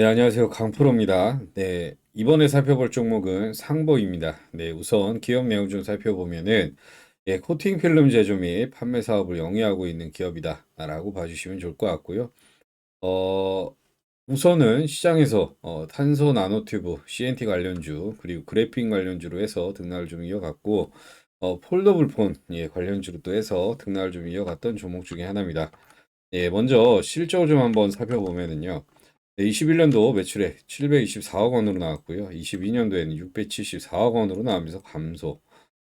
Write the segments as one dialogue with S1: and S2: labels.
S1: 네, 안녕하세요. 강프로입니다. 네, 이번에 살펴볼 종목은 상보입니다. 네, 우선 기업 내용 좀 살펴보면은 예, 코팅 필름 제조 및 판매 사업을 영위하고 있는 기업이다라고 봐주시면 좋을 것 같고요. 어, 우선은 시장에서 어, 탄소 나노튜브, CNT 관련주, 그리고 그래핀 관련주로 해서 등락을 좀 이어갔고, 어, 폴더블 폰 예, 관련주로 또 해서 등락을 좀 이어갔던 종목 중에 하나입니다. 예, 먼저 실적을 좀 한번 살펴보면은요. 네, 21년도 매출액 724억 원으로 나왔고요. 22년도에는 674억 원으로 나오면서 감소.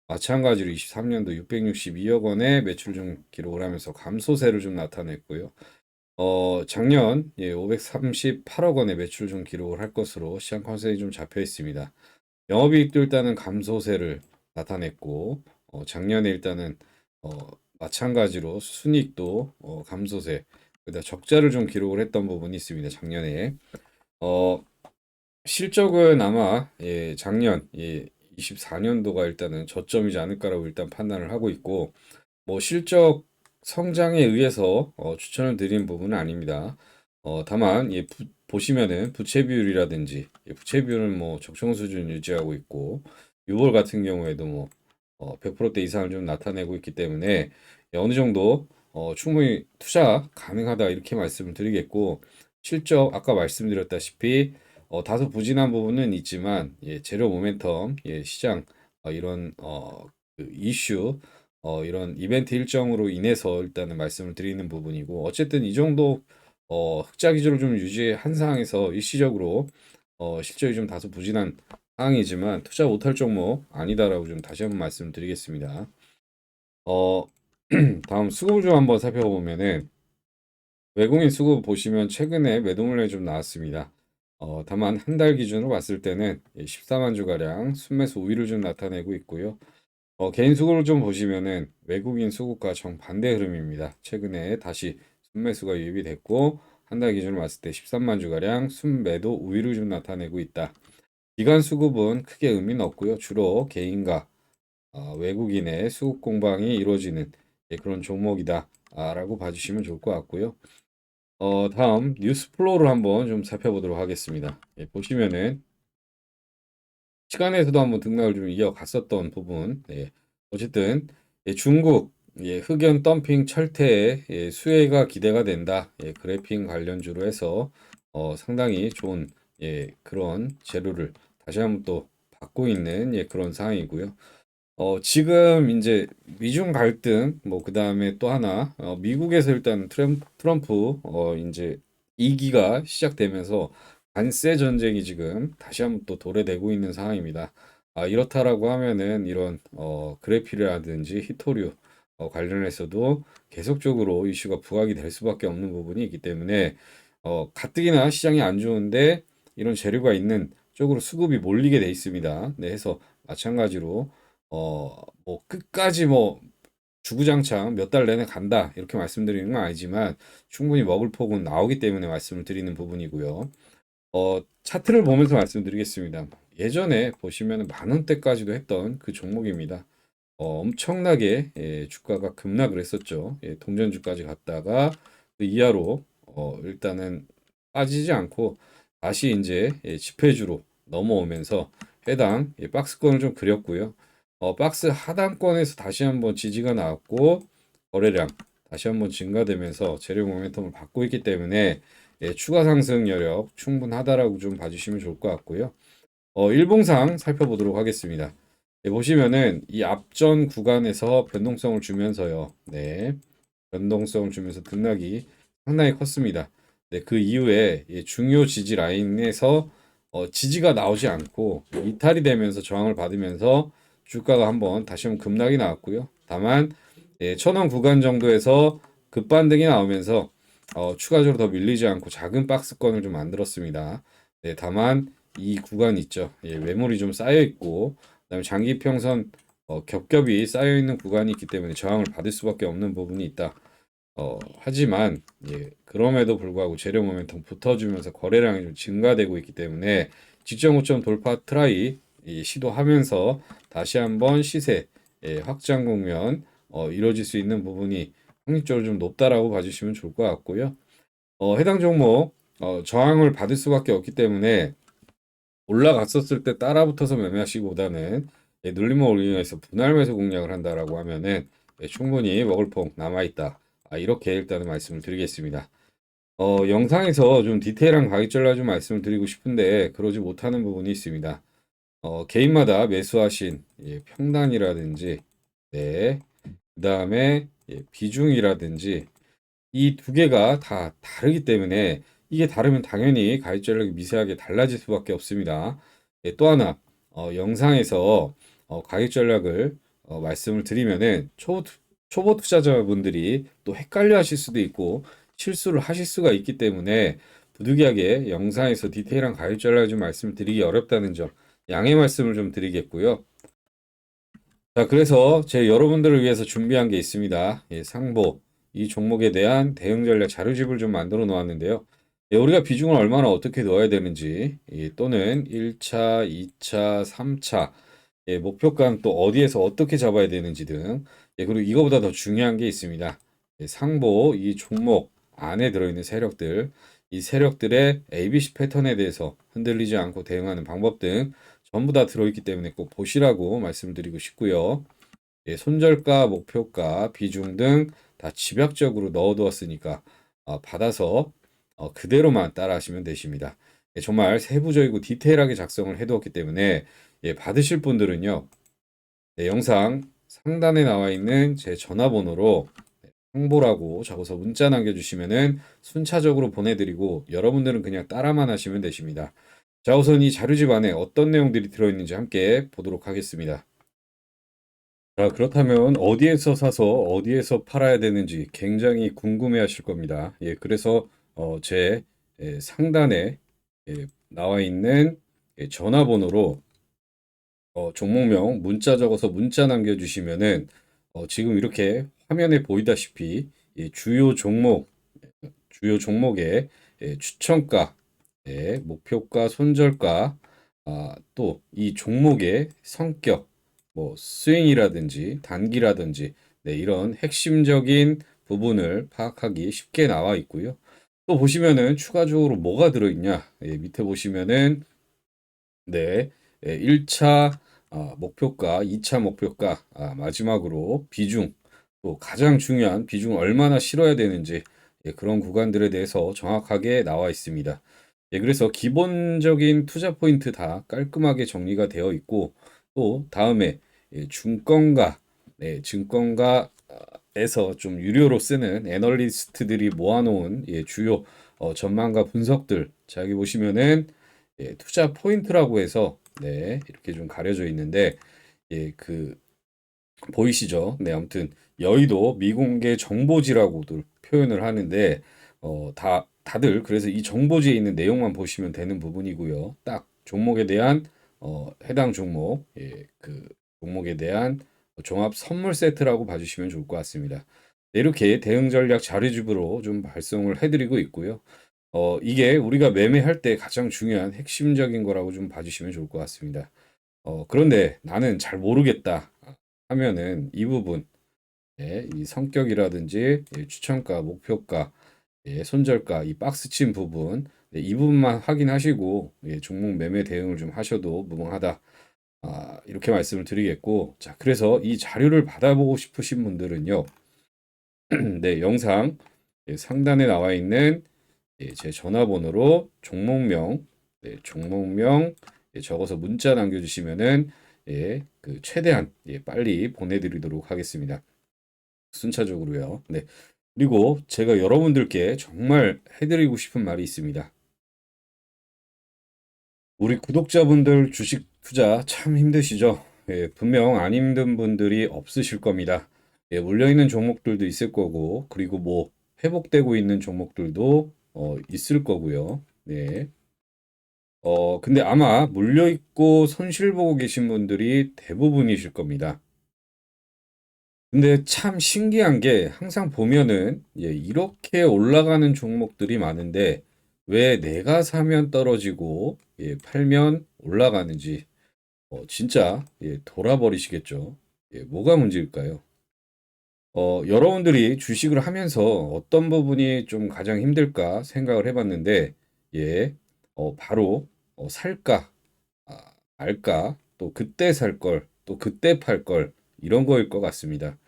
S1: 마찬가지로 23년도 662억 원의 매출 좀 기록을 하면서 감소세를 좀 나타냈고요. 어, 작년 예, 538억 원의 매출 좀 기록을 할 것으로 시장 컨센이 좀 잡혀 있습니다. 영업이익도 일단은 감소세를 나타냈고 어, 작년에 일단은 어, 마찬가지로 순이익도 어, 감소세 그다 적자를 좀 기록을 했던 부분이 있습니다. 작년에 어, 실적은 아마 예, 작년 예, 24년도가 일단은 저점이지 않을까라고 일단 판단을 하고 있고 뭐 실적 성장에 의해서 어, 추천을 드린 부분은 아닙니다. 어, 다만 예, 부, 보시면은 부채 비율이라든지 예, 부채 비율은 뭐 적정 수준 유지하고 있고 6월 같은 경우에도 뭐 어, 100%대 이상을 좀 나타내고 있기 때문에 예, 어느 정도 어, 충분히 투자 가능하다 이렇게 말씀을 드리겠고 실적 아까 말씀드렸다시피 어, 다소 부진한 부분은 있지만 예, 재료 모멘텀 예, 시장 어, 이런 어, 그 이슈 어, 이런 이벤트 일정으로 인해서 일단은 말씀을 드리는 부분이고 어쨌든 이 정도 어, 흑자 기조를 좀 유지한 상황에서 일시적으로 어, 실적이 좀 다소 부진한 상황이지만 투자 못할 종목 아니다라고 좀 다시 한번 말씀드리겠습니다. 어, 다음 수급을 좀 한번 살펴보면은 외국인 수급 보시면 최근에 매도 물량이 좀 나왔습니다. 어, 다만 한 달 기준으로 봤을 때는 14만 주가량 순매수 우위를 좀 나타내고 있고요. 어, 개인 수급을 좀 보시면은 외국인 수급과 정반대 흐름입니다. 최근에 다시 순매수가 유입이 됐고 한 달 기준으로 봤을 때 13만 주가량 순매도 우위를 좀 나타내고 있다. 기관 수급은 크게 의미는 없고요. 주로 개인과 어, 외국인의 수급 공방이 이루어지는 예, 그런 종목이다라고 봐주시면 좋을 것 같고요. 어, 다음 뉴스 플로우를 한번 좀 살펴보도록 하겠습니다. 예, 보시면은 시간에서도 한번 등락을 좀 이어갔었던 부분. 예, 어쨌든 예, 중국 예, 흑연 덤핑 철퇴의 예, 수혜가 기대가 된다. 예, 그래핑 관련주로 해서 어, 상당히 좋은 예, 그런 재료를 다시 한번 또 받고 있는 예, 그런 상황이고요. 어, 지금 이제 미중 갈등, 뭐, 그 다음에 또 하나, 어, 미국에서 일단 트럼프, 어, 이제 2기가 시작되면서 관세 전쟁이 지금 다시 한번 또 도래되고 있는 상황입니다. 아, 이렇다라고 하면은 이런, 어, 그래피라든지 히토류, 어, 관련해서도 계속적으로 이슈가 부각이 될 수밖에 없는 부분이 있기 때문에, 어, 가뜩이나 시장이 안 좋은데 이런 재료가 있는 쪽으로 수급이 몰리게 돼 있습니다. 네, 해서 마찬가지로 어, 뭐 끝까지 뭐 주구장창 몇 달 내내 간다 이렇게 말씀드리는 건 아니지만 충분히 먹을 폭은 나오기 때문에 말씀을 드리는 부분이고요. 어, 차트를 보면서 말씀드리겠습니다. 예전에 보시면 만 원대까지도 했던 그 종목입니다. 어, 엄청나게 예, 주가가 급락을 했었죠. 예, 동전주까지 갔다가 그 이하로 어, 일단은 빠지지 않고 다시 이제 예, 지폐주로 넘어오면서 해당 예, 박스권을 좀 그렸고요. 어, 박스 하단권에서 다시 한번 지지가 나왔고 거래량 다시 한번 증가되면서 재료 모멘텀을 받고 있기 때문에 예, 추가 상승 여력 충분하다라고 좀 봐주시면 좋을 것 같고요. 어, 일봉상 살펴보도록 하겠습니다. 예, 보시면은 이 앞전 구간에서 변동성을 주면서요. 네. 변동성을 주면서 등락이 상당히 컸습니다. 네, 그 이후에 예, 중요 지지 라인에서 어, 지지가 나오지 않고 이탈이 되면서 저항을 받으면서 주가가 한번 다시 한번 급락이 나왔고요. 다만 예, 천원 구간 정도에서 급반등이 나오면서 어, 추가적으로 더 밀리지 않고 작은 박스권을 좀 만들었습니다. 네, 다만 이 구간 있죠. 예, 매물이 좀 쌓여 있고 그다음에 장기 평선 어, 겹겹이 쌓여 있는 구간이 있기 때문에 저항을 받을 수밖에 없는 부분이 있다. 어, 하지만 예, 그럼에도 불구하고 재료 모멘텀 붙어주면서 거래량이 좀 증가되고 있기 때문에 직전 고점 돌파 트라이 시도하면서 다시 한번 시세 예, 확장 국면 어, 이루어질 수 있는 부분이 확률적으로 좀 높다라고 봐주시면 좋을 것 같고요. 어, 해당 종목 어, 저항을 받을 수밖에 없기 때문에 올라갔었을 때 따라붙어서 매매하시기보다는 예, 눌림목을 이용해서 분할 매수 공략을 한다라고 하면은 예, 충분히 먹을 폭 남아있다. 아, 이렇게 일단은 말씀을 드리겠습니다. 어, 영상에서 좀 디테일한 가격 전략 좀 말씀을 드리고 싶은데 그러지 못하는 부분이 있습니다. 어, 개인마다 매수하신 예, 평단이라든지 네, 그 다음에 예, 비중이라든지 이 두 개가 다 다르기 때문에 이게 다르면 당연히 가입 전략이 미세하게 달라질 수밖에 없습니다. 예, 또 하나 어, 영상에서 어, 가입 전략을 어, 말씀을 드리면은 초보, 투- 초보 투자자분들이 또 헷갈려 하실 수도 있고 실수를 하실 수가 있기 때문에 부득이하게 영상에서 디테일한 가입 전략을 좀 말씀을 드리기 어렵다는 점 양해 말씀을 좀 드리겠고요. 자, 그래서 제 여러분들을 위해서 준비한 게 있습니다. 예, 상보 이 종목에 대한 대응 전략 자료집을 좀 만들어 놓았는데요. 예, 우리가 비중을 얼마나 어떻게 넣어야 되는지, 예, 또는 1차, 2차, 3차, 예, 목표가는 또 어디에서 어떻게 잡아야 되는지 등, 예, 그리고 이거보다 더 중요한 게 있습니다. 예, 상보 이 종목 안에 들어있는 세력들, 이 세력들의 ABC 패턴에 대해서 흔들리지 않고 대응하는 방법 등 전부 다 들어있기 때문에 꼭 보시라고 말씀드리고 싶고요. 예, 손절가, 목표가, 비중 등 다 집약적으로 넣어두었으니까 어, 받아서 어, 그대로만 따라하시면 되십니다. 예, 정말 세부적이고 디테일하게 작성을 해두었기 때문에 예, 받으실 분들은요. 네, 영상 상단에 나와 있는 제 전화번호로 네, 홍보라고 적어서 문자 남겨주시면은 순차적으로 보내드리고 여러분들은 그냥 따라만 하시면 되십니다. 자, 우선 이 자료집 안에 어떤 내용들이 들어있는지 함께 보도록 하겠습니다. 자, 그렇다면 어디에서 사서 어디에서 팔아야 되는지 굉장히 궁금해 하실 겁니다. 예, 그래서 어, 제 예, 상단에 예, 나와 있는 예, 전화번호로 어, 종목명 문자 적어서 문자 남겨주시면은 어, 지금 이렇게 화면에 보이다시피 예, 주요 종목 주요 종목의 예, 추천가, 예, 목표가, 손절가, 아, 또 이 종목의 성격, 뭐 스윙이라든지 단기라든지 네, 이런 핵심적인 부분을 파악하기 쉽게 나와 있고요. 또 보시면은 추가적으로 뭐가 들어있냐? 예, 밑에 보시면은 네, 예, 1차 아, 목표가, 2차 목표가, 아, 마지막으로 비중, 또 가장 중요한 비중을 얼마나 실어야 되는지 예, 그런 구간들에 대해서 정확하게 나와 있습니다. 예, 그래서 기본적인 투자 포인트 다 깔끔하게 정리가 되어 있고 또 다음에 예, 증권가, 네, 증권가에서 좀 유료로 쓰는 애널리스트들이 모아놓은 예, 주요 어, 전망과 분석들 자 여기 보시면은 예, 투자 포인트라고 해서 네, 이렇게 좀 가려져 있는데 예, 그 보이시죠? 네, 아무튼 여의도 미공개 정보지라고도 표현을 하는데 어, 다 다들 그래서 이 정보지에 있는 내용만 보시면 되는 부분이고요. 딱 종목에 대한 어, 해당 종목 예, 그 종목에 대한 종합 선물 세트라고 봐주시면 좋을 것 같습니다. 네, 이렇게 대응 전략 자료집으로 좀 발송을 해드리고 있고요. 어, 이게 우리가 매매할 때 가장 중요한 핵심적인 거라고 좀 봐주시면 좋을 것 같습니다. 어, 그런데 나는 잘 모르겠다 하면은 이 부분, 예, 이 성격이라든지 예, 추천가, 목표가, 예, 손절가, 이 박스 친 부분, 네, 이 부분만 확인하시고 예, 종목 매매 대응을 좀 하셔도 무방하다. 아, 이렇게 말씀을 드리겠고, 자, 그래서 이 자료를 받아보고 싶으신 분들은요, 네, 영상 예, 상단에 나와 있는 예, 제 전화번호로 종목명, 네, 종목명 예, 적어서 문자 남겨주시면은 예, 그 최대한 예, 빨리 보내드리도록 하겠습니다. 순차적으로요. 네. 그리고 제가 여러분들께 정말 해드리고 싶은 말이 있습니다. 우리 구독자분들 주식 투자 참 힘드시죠? 예, 분명 안 힘든 분들이 없으실 겁니다. 예, 물려있는 종목들도 있을 거고, 그리고 뭐 회복되고 있는 종목들도 어, 있을 거고요. 네. 어, 근데 아마 물려있고 손실 보고 계신 분들이 대부분이실 겁니다. 근데 참 신기한 게 항상 보면은 예, 이렇게 올라가는 종목들이 많은데 왜 내가 사면 떨어지고 예, 팔면 올라가는지 어, 진짜 예, 돌아버리시겠죠. 예, 뭐가 문제일까요? 어, 여러분들이 주식을 하면서 어떤 부분이 좀 가장 힘들까 생각을 해봤는데 예, 어, 바로 어, 살까, 아, 말까, 또 그때 살 걸, 또 그때 팔 걸, 이런 거일 것 같습니다.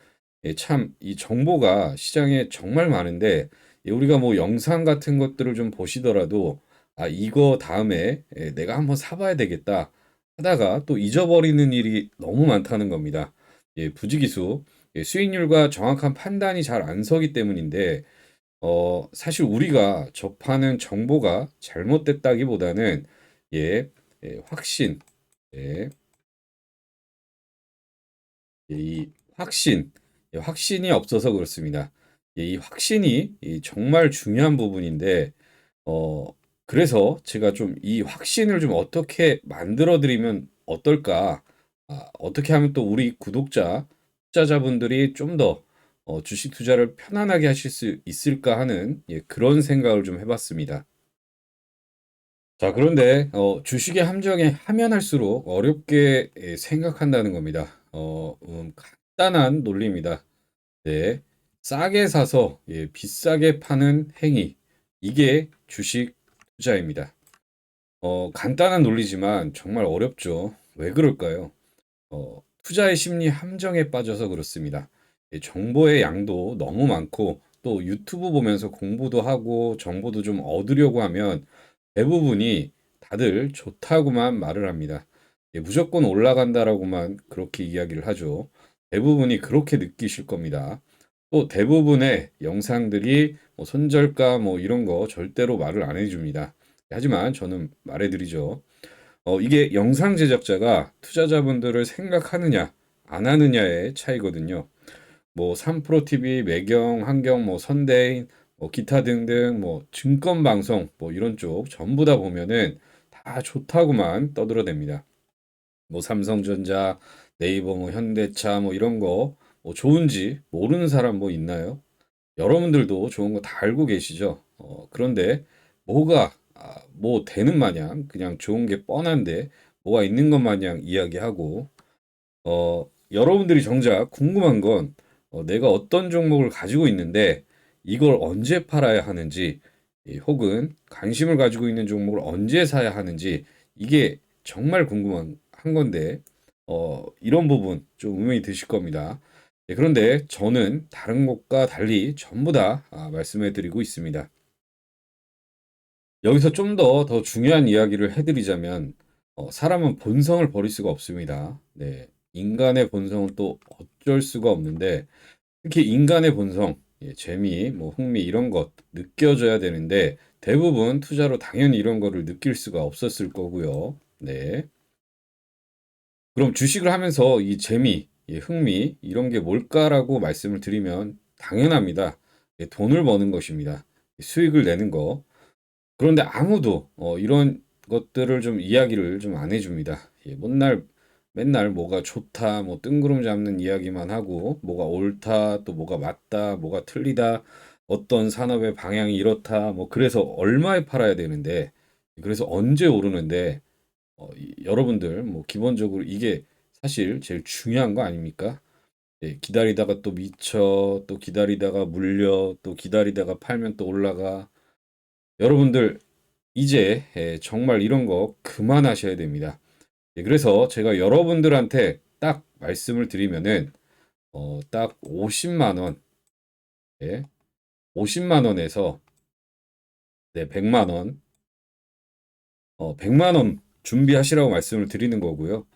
S1: 예, 참, 이 정보가 시장에 정말 많은데, 예, 우리가 뭐 영상 같은 것들을 좀 보시더라도, 아, 이거 다음에 예, 내가 한번 사봐야 되겠다 하다가 또 잊어버리는 일이 너무 많다는 겁니다. 예, 부지기수, 예, 수익률과 정확한 판단이 잘 안 서기 때문인데, 어, 사실 우리가 접하는 정보가 잘못됐다기보다는, 예, 예, 확신, 예, 예, 이 확신, 예, 확신이 없어서 그렇습니다. 예, 이 확신이 이 정말 중요한 부분인데, 어, 그래서 제가 좀 이 확신을 좀 어떻게 만들어 드리면 어떨까? 아, 어떻게 하면 또 우리 구독자, 투자자분들이 좀더 어, 주식 투자를 편안하게 하실 수 있을까 하는 예, 그런 생각을 좀 해봤습니다. 자, 그런데 어, 주식의 함정에 하면 할수록 어렵게 예, 생각한다는 겁니다. 어, 음, 간단한 논리입니다. 네, 싸게 사서 예, 비싸게 파는 행위. 이게 주식 투자입니다. 어, 간단한 논리지만 정말 어렵죠. 왜 그럴까요? 어, 투자의 심리 함정에 빠져서 그렇습니다. 예, 정보의 양도 너무 많고 또 유튜브 보면서 공부도 하고 정보도 좀 얻으려고 하면 대부분이 다들 좋다고만 말을 합니다. 예, 무조건 올라간다라고만 그렇게 이야기를 하죠. 대부분이 그렇게 느끼실 겁니다. 또 대부분의 영상들이 뭐 손절가 뭐 이런 거 절대로 말을 안 해줍니다. 하지만 저는 말해드리죠. 어, 이게 영상 제작자가 투자자분들을 생각하느냐, 안 하느냐의 차이거든요. 뭐 3프로TV, 매경, 환경, 뭐 선대인, 뭐 기타 등등 뭐 증권 방송 뭐 이런 쪽 전부 다 보면은 다 좋다고만 떠들어댑니다. 뭐 삼성전자, 네이버, 뭐 현대차 뭐 이런 거 뭐 좋은지 모르는 사람 뭐 있나요? 여러분들도 좋은 거 다 알고 계시죠? 어, 그런데 뭐가 아, 뭐 되는 마냥 그냥 좋은 게 뻔한데 뭐가 있는 것 마냥 이야기하고 어, 여러분들이 정작 궁금한 건 어, 내가 어떤 종목을 가지고 있는데 이걸 언제 팔아야 하는지 예, 혹은 관심을 가지고 있는 종목을 언제 사야 하는지 이게 정말 궁금한 한 건데 어, 이런 부분 좀 의문이 드실 겁니다. 예, 그런데 저는 다른 것과 달리 전부 다 아, 말씀해 드리고 있습니다. 여기서 좀더더 중요한 이야기를 해드리자면 어, 사람은 본성을 버릴 수가 없습니다. 네, 인간의 본성은 또 어쩔 수가 없는데 특히 인간의 본성, 예, 재미, 뭐 흥미 이런 것 느껴져야 되는데 대부분 투자로 당연히 이런 거를 느낄 수가 없었을 거고요. 네. 그럼 주식을 하면서 이 재미, 이 흥미 이런 게 뭘까라고 말씀을 드리면 당연합니다. 예, 돈을 버는 것입니다. 수익을 내는 거. 그런데 아무도 어, 이런 것들을 좀 이야기를 좀 안 해줍니다. 예, 맨날 맨날 뭐가 좋다, 뭐 뜬구름 잡는 이야기만 하고 뭐가 옳다, 또 뭐가 맞다, 뭐가 틀리다, 어떤 산업의 방향이 이렇다, 뭐 그래서 얼마에 팔아야 되는데 그래서 언제 오르는데 어, 이- 여러분들 뭐 기본적으로 이게 사실 제일 중요한 거 아닙니까? 예, 기다리다가 또 미쳐, 또 기다리다가 물려, 또 기다리다가 팔면 또 올라가. 여러분들 이제 예, 정말 이런 거 그만하셔야 됩니다. 예, 그래서 제가 여러분들한테 딱 말씀을 드리면은 어, 딱 50만 원, 예, 50만 원에서 네, 100만 원, 어, 100만 원 준비하시라고 말씀을 드리는 거고요.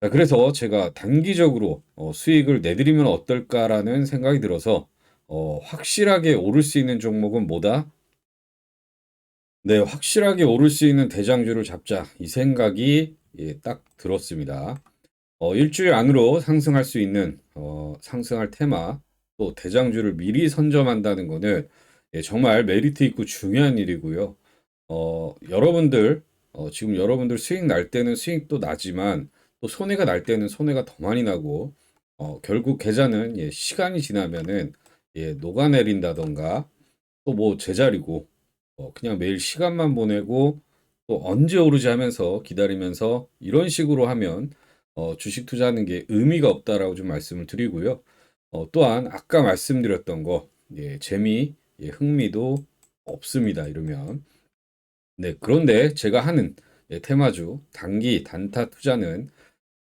S1: 자, 그래서 제가 단기적으로 어, 수익을 내드리면 어떨까라는 생각이 들어서 어, 확실하게 오를 수 있는 종목은 뭐다? 네, 확실하게 오를 수 있는 대장주를 잡자. 이 생각이 예, 딱 들었습니다. 어, 일주일 안으로 상승할 수 있는 어, 상승할 테마 또 대장주를 미리 선점한다는 거는 예, 정말 메리트 있고 중요한 일이고요. 어, 여러분들 어, 지금 여러분들 수익 날 때는 수익도 나지만 또 손해가 날 때는 손해가 더 많이 나고 어, 결국 계좌는 예, 시간이 지나면은 예, 녹아내린다던가 또 뭐 제자리고 어, 그냥 매일 시간만 보내고 또 언제 오르지 하면서 기다리면서 이런 식으로 하면 어, 주식 투자하는 게 의미가 없다라고 좀 말씀을 드리고요. 어, 또한 아까 말씀드렸던 거 예, 재미, 예, 흥미도 없습니다. 이러면 네, 그런데 제가 하는 예, 테마주 단기 단타 투자는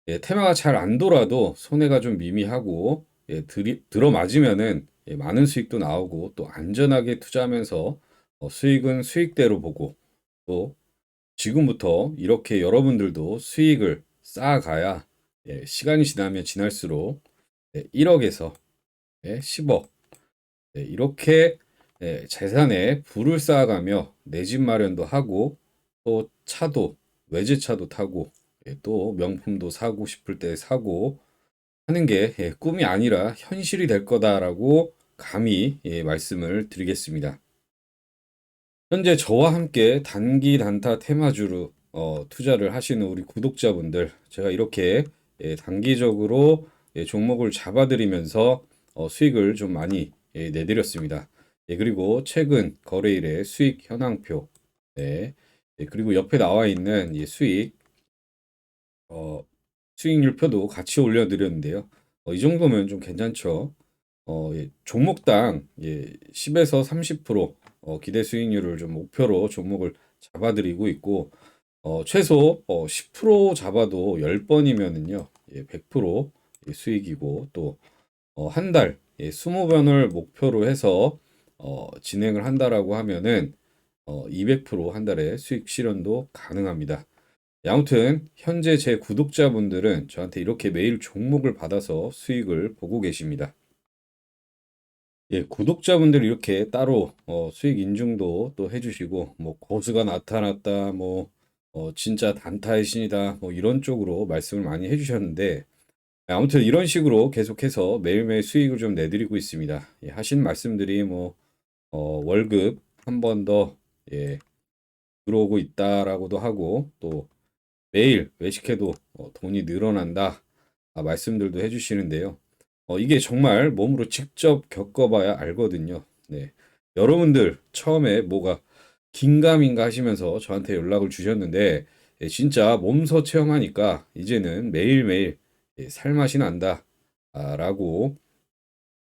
S1: 예, 테마가 잘 안 돌아도 손해가 좀 미미하고 예, 들이, 들어맞으면은 예, 많은 수익도 나오고 또 안전하게 투자하면서 어, 수익은 수익대로 보고 또 지금부터 이렇게 여러분들도 수익을 쌓아가야 예, 시간이 지나면 지날수록 예, 1억에서 예, 10억 예, 이렇게 예, 재산에 부를 쌓아가며 내 집 마련도 하고 또 차도 외제차도 타고 예, 또 명품도 사고 싶을 때 사고 하는 게 예, 꿈이 아니라 현실이 될 거다라고 감히 예, 말씀을 드리겠습니다. 현재 저와 함께 단기 단타 테마주로 어, 투자를 하시는 우리 구독자분들, 제가 이렇게 예, 단기적으로 예, 종목을 잡아드리면서 어, 수익을 좀 많이 예, 내드렸습니다. 예, 그리고 최근 거래일의 수익 현황표, 네, 예, 그리고 옆에 나와 있는 이 수익 어, 수익률 표도 같이 올려드렸는데요. 어, 이 정도면 좀 괜찮죠. 어, 예, 종목당 예, 10에서 30% 어, 기대 수익률을 좀 목표로 종목을 잡아드리고 있고 어, 최소 어, 10% 잡아도 10번이면은요 예, 100% 예, 수익이고 또 어, 한 달, 예, 20번을 목표로 해서 어, 진행을 한다라고 하면은 어, 200%한 달에 수익 실현도 가능합니다. 예, 아무튼 현재 제 구독자분들은 저한테 이렇게 매일 종목을 받아서 수익을 보고 계십니다. 예, 구독자분들 이렇게 따로 어, 수익 인증도 또 해주시고 뭐 고수가 나타났다 뭐 어, 진짜 단타의 신이다 뭐 이런 쪽으로 말씀을 많이 해주셨는데 아무튼 이런 식으로 계속해서 매일매일 수익을 좀 내드리고 있습니다. 예, 하신 말씀들이 뭐 어, 월급 한 번 더 예, 들어오고 있다라고도 하고 또 매일 외식해도 어, 돈이 늘어난다 아, 말씀들도 해주시는데요. 어, 이게 정말 몸으로 직접 겪어봐야 알거든요. 네. 여러분들 처음에 뭐가 긴가민가 하시면서 저한테 연락을 주셨는데 예, 진짜 몸소 체험하니까 이제는 매일매일 예, 살맛이 난다 아, 라고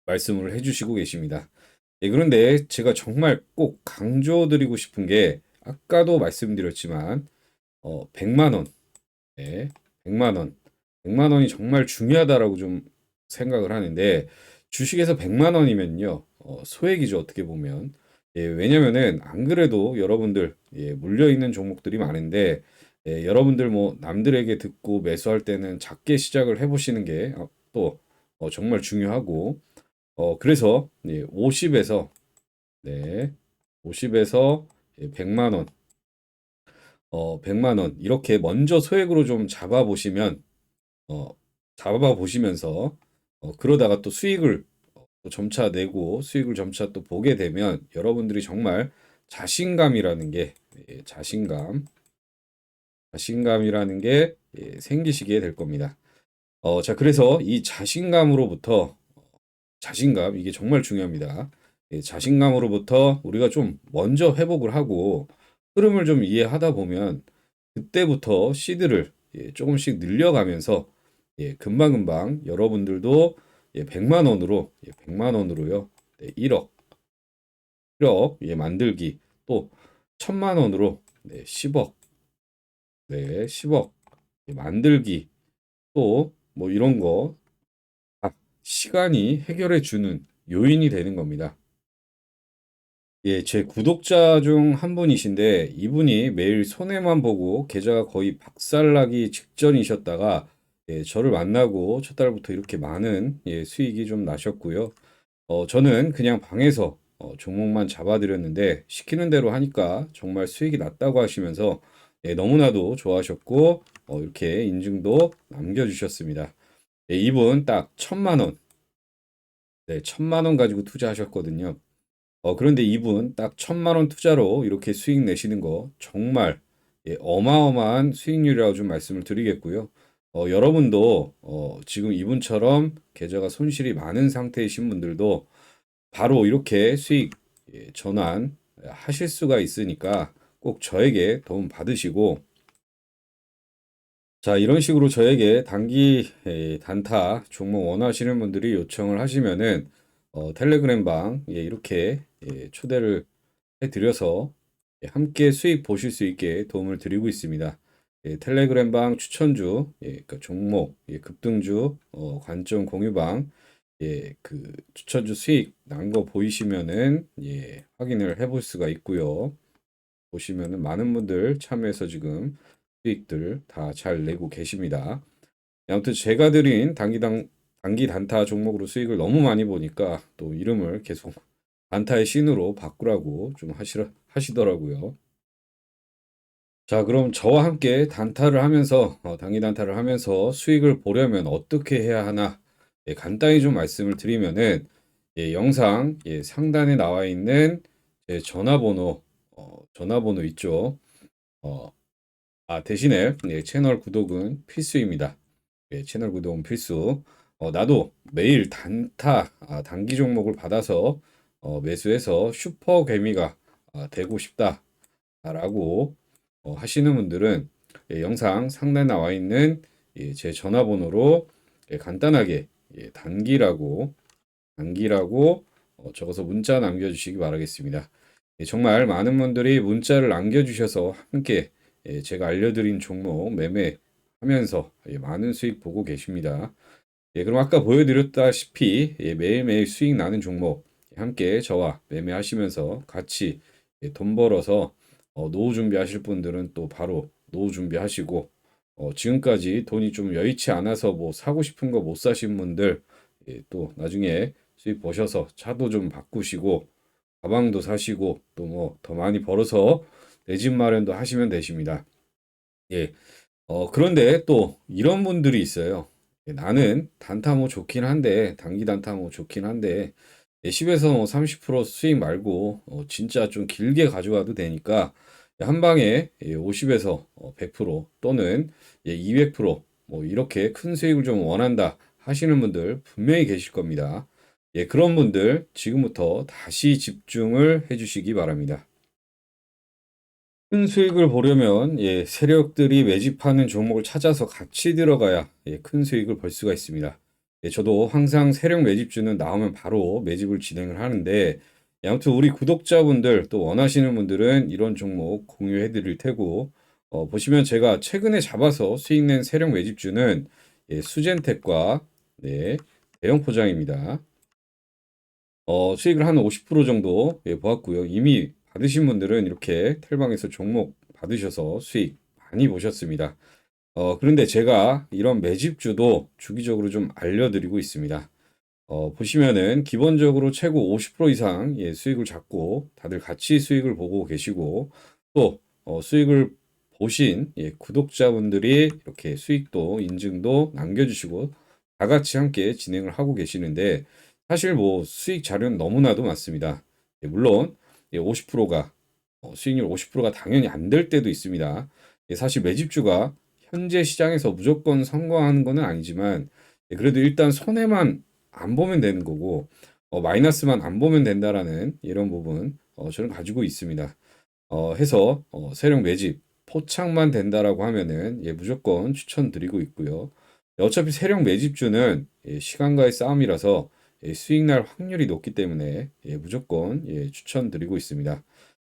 S1: 말씀을 해주시고 계십니다. 예, 그런데 제가 정말 꼭 강조드리고 싶은 게 아까도 말씀드렸지만 어, 100만 원, 예, 100만 원, 100만 원이 정말 중요하다라고 좀 생각을 하는데 주식에서 100만 원이면요 어, 소액이죠 어떻게 보면. 예, 왜냐면은 안 그래도 여러분들 예, 물려 있는 종목들이 많은데 예, 여러분들 뭐 남들에게 듣고 매수할 때는 작게 시작을 해보시는 게또 어, 정말 중요하고 어, 그래서 예, 50에서 네 50에서 예, 100만 원. 어, 100만 원. 이렇게 먼저 소액으로 좀 잡아 보시면 어, 잡아 보시면서 어, 그러다가 또 수익을 어, 또 점차 내고 수익을 점차 또 보게 되면 여러분들이 정말 자신감이라는 게 예, 자신감. 자신감이라는 게 예, 생기시게 될 겁니다. 어, 자, 그래서 이 자신감으로부터 자신감 이게 정말 중요합니다. 예, 자신감으로부터 우리가 좀 먼저 회복을 하고 흐름을 좀 이해하다 보면 그때부터 시드를 예, 조금씩 늘려가면서 예, 금방금방 여러분들도 예, 100만 원으로 예, 100만 원으로요. 네, 1억 1억 예, 만들기 또 1000만 원으로 네, 10억 네, 10억 예, 만들기 또 뭐 이런 거 아, 시간이 해결해 주는 요인이 되는 겁니다. 예, 제 구독자 중 한 분이신데 이분이 매일 손해만 보고 계좌가 거의 박살나기 직전이셨다가 예, 저를 만나고 첫 달부터 이렇게 많은 예, 수익이 좀 나셨고요. 어, 저는 그냥 방에서 어, 종목만 잡아드렸는데 시키는 대로 하니까 정말 수익이 났다고 하시면서 예, 너무나도 좋아하셨고 어, 이렇게 인증도 남겨주셨습니다. 예, 이분 딱 천만 원, 네, 천만 원 가지고 투자하셨거든요. 어, 그런데 이분 딱 천만 원 투자로 이렇게 수익 내시는 거 정말 예, 어마어마한 수익률이라고 좀 말씀을 드리겠고요. 어, 여러분도 어, 지금 이분처럼 계좌가 손실이 많은 상태이신 분들도 바로 이렇게 수익 예, 전환 하실 수가 있으니까 꼭 저에게 도움 받으시고 자 이런 식으로 저에게 단기 예, 단타 종목 원하시는 분들이 요청을 하시면은 어, 텔레그램 방 예, 이렇게 예, 초대를 해드려서 예, 함께 수익 보실 수 있게 도움을 드리고 있습니다. 예, 텔레그램 방 추천주, 예, 그러니까 종목, 예, 급등주, 어, 관점 공유방, 예, 그 추천주 수익 난 거 보이시면은 예, 확인을 해볼 수가 있고요. 보시면은 많은 분들 참여해서 지금 수익들 다 잘 내고 계십니다. 아무튼 제가 드린 단기당 단기 단타 종목으로 수익을 너무 많이 보니까 또 이름을 계속 단타의 신으로 바꾸라고 좀 하시라, 하시더라고요. 자, 그럼 저와 함께 단타를 하면서, 어, 단기 단타를 하면서 수익을 보려면 어떻게 해야 하나, 예, 간단히 좀 말씀을 드리면은, 예, 영상 예, 상단에 나와 있는 제 전화번호, 어, 전화번호 있죠. 어, 아, 대신에 예, 채널 구독은 필수입니다. 예, 채널 구독은 필수. 어, 나도 매일 단타, 아, 단기 종목을 받아서 어, 매수해서 슈퍼 개미가 아, 되고 싶다라고 어, 하시는 분들은 예, 영상 상단에 나와 있는 예, 제 전화번호로 예, 간단하게 예, 단기라고 단기라고 어, 적어서 문자 남겨주시기 바라겠습니다. 예, 정말 많은 분들이 문자를 남겨주셔서 함께 예, 제가 알려드린 종목 매매하면서 예, 많은 수익 보고 계십니다. 예, 그럼 아까 보여드렸다시피 예, 매일매일 수익 나는 종목 함께 저와 매매하시면서 같이 예, 돈 벌어서 어, 노후 준비하실 분들은 또 바로 노후 준비하시고 어, 지금까지 돈이 좀 여의치 않아서 뭐 사고 싶은 거 못 사신 분들 예, 또 나중에 수익 보셔서 차도 좀 바꾸시고 가방도 사시고 또 뭐 더 많이 벌어서 내 집 마련도 하시면 되십니다. 예. 어, 그런데 또 이런 분들이 있어요. 예, 나는 단타 뭐 좋긴 한데 단기 단타 뭐 좋긴 한데 예, 10에서 뭐 30% 수익 말고 어, 진짜 좀 길게 가져가도 되니까 한 방에 예, 50에서 100% 또는 예, 200%뭐 이렇게 큰 수익을 좀 원한다 하시는 분들 분명히 계실 겁니다. 예, 그런 분들 지금부터 다시 집중을 해주시기 바랍니다. 큰 수익을 보려면 예, 세력들이 매집하는 종목을 찾아서 같이 들어가야 예, 큰 수익을 벌 수가 있습니다. 예, 저도 항상 세력 매집주는 나오면 바로 매집을 진행을 하는데 예, 아무튼 우리 구독자분들 또 원하시는 분들은 이런 종목 공유해 드릴 테고 어, 보시면 제가 최근에 잡아서 수익 낸 세력 매집주는 예, 수젠텍과 네, 대형 포장입니다. 어, 수익을 한 50% 정도 예, 보았고요. 이미 받으신 분들은 이렇게 텔방에서 종목 받으셔서 수익 많이 보셨습니다. 어, 그런데 제가 이런 매집주도 주기적으로 좀 알려드리고 있습니다. 어, 보시면은 기본적으로 최고 50% 이상 예, 수익을 잡고 다들 같이 수익을 보고 계시고 또 어, 수익을 보신 예, 구독자분들이 이렇게 수익도 인증도 남겨주시고 다 같이 함께 진행을 하고 계시는데 사실 뭐 수익 자료는 너무나도 많습니다. 예, 물론 예, 50%가 어, 수익률 50%가 당연히 안 될 때도 있습니다. 예, 사실 매집주가 현재 시장에서 무조건 성공하는 것은 아니지만 예, 그래도 일단 손해만 안 보면 되는 거고 어, 마이너스만 안 보면 된다라는 이런 부분 어, 저는 가지고 있습니다. 어, 해서 어, 세력 매집 포착만 된다라고 하면은 예, 무조건 추천드리고 있고요. 어차피 세력 매집주는 예, 시간과의 싸움이라서 예, 수익 날 확률이 높기 때문에 예, 무조건 예, 추천드리고 있습니다.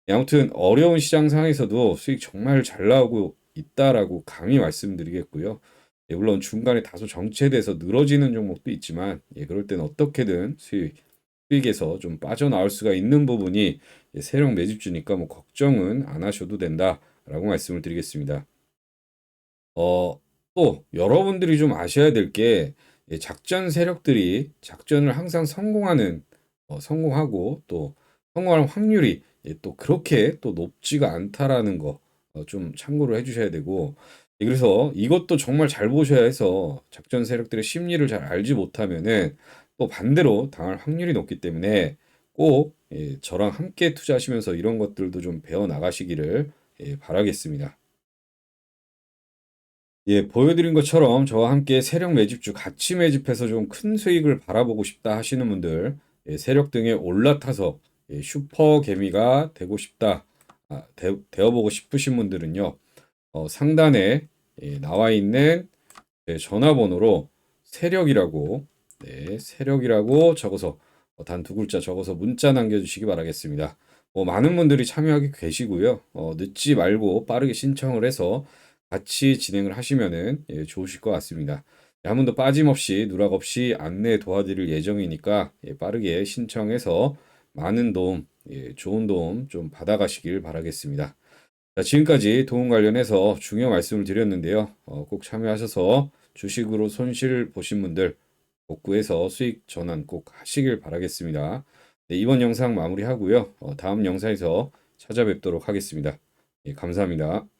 S1: 예, 아무튼 어려운 시장 상에서도 수익 정말 잘 나오고 있다라고 감히 말씀드리겠고요. 예, 물론 중간에 다소 정체돼서 늘어지는 종목도 있지만 예, 그럴 때는 어떻게든 수익, 수익에서 좀 빠져나올 수가 있는 부분이 예, 세력 매집주니까 뭐 걱정은 안 하셔도 된다라고 말씀을 드리겠습니다. 어, 또 여러분들이 좀 아셔야 될게 예, 작전 세력들이 작전을 항상 성공하는 어, 성공하고 또 성공할 확률이 예, 또 그렇게 또 높지가 않다라는 거 어, 좀 참고를 해주셔야 되고 예, 그래서 이것도 정말 잘 보셔야 해서 작전 세력들의 심리를 잘 알지 못하면은 또 반대로 당할 확률이 높기 때문에 꼭 예, 저랑 함께 투자하시면서 이런 것들도 좀 배워 나가시기를 예, 바라겠습니다. 예, 보여드린 것처럼 저와 함께 세력 매집주 같이 매집해서 좀 큰 수익을 바라보고 싶다 하시는 분들, 예, 세력 등에 올라타서 예, 슈퍼 개미가 되고 싶다, 아, 되, 되어보고 싶으신 분들은요, 어, 상단에 예, 나와 있는 예, 전화번호로 세력이라고, 네, 세력이라고 적어서 어, 단두 글자 적어서 문자 남겨주시기 바라겠습니다. 어, 많은 분들이 참여하게 계시고요. 어, 늦지 말고 빠르게 신청을 해서 같이 진행을 하시면은 예, 좋으실 것 같습니다. 예, 한 번도 빠짐없이 누락 없이 안내 도와드릴 예정이니까 예, 빠르게 신청해서 많은 도움, 예, 좋은 도움 좀 받아가시길 바라겠습니다. 자, 지금까지 도움 관련해서 중요 말씀을 드렸는데요. 어, 꼭 참여하셔서 주식으로 손실 보신 분들 복구해서 수익 전환 꼭 하시길 바라겠습니다. 네, 이번 영상 마무리하고요. 어, 다음 영상에서 찾아뵙도록 하겠습니다. 예, 감사합니다.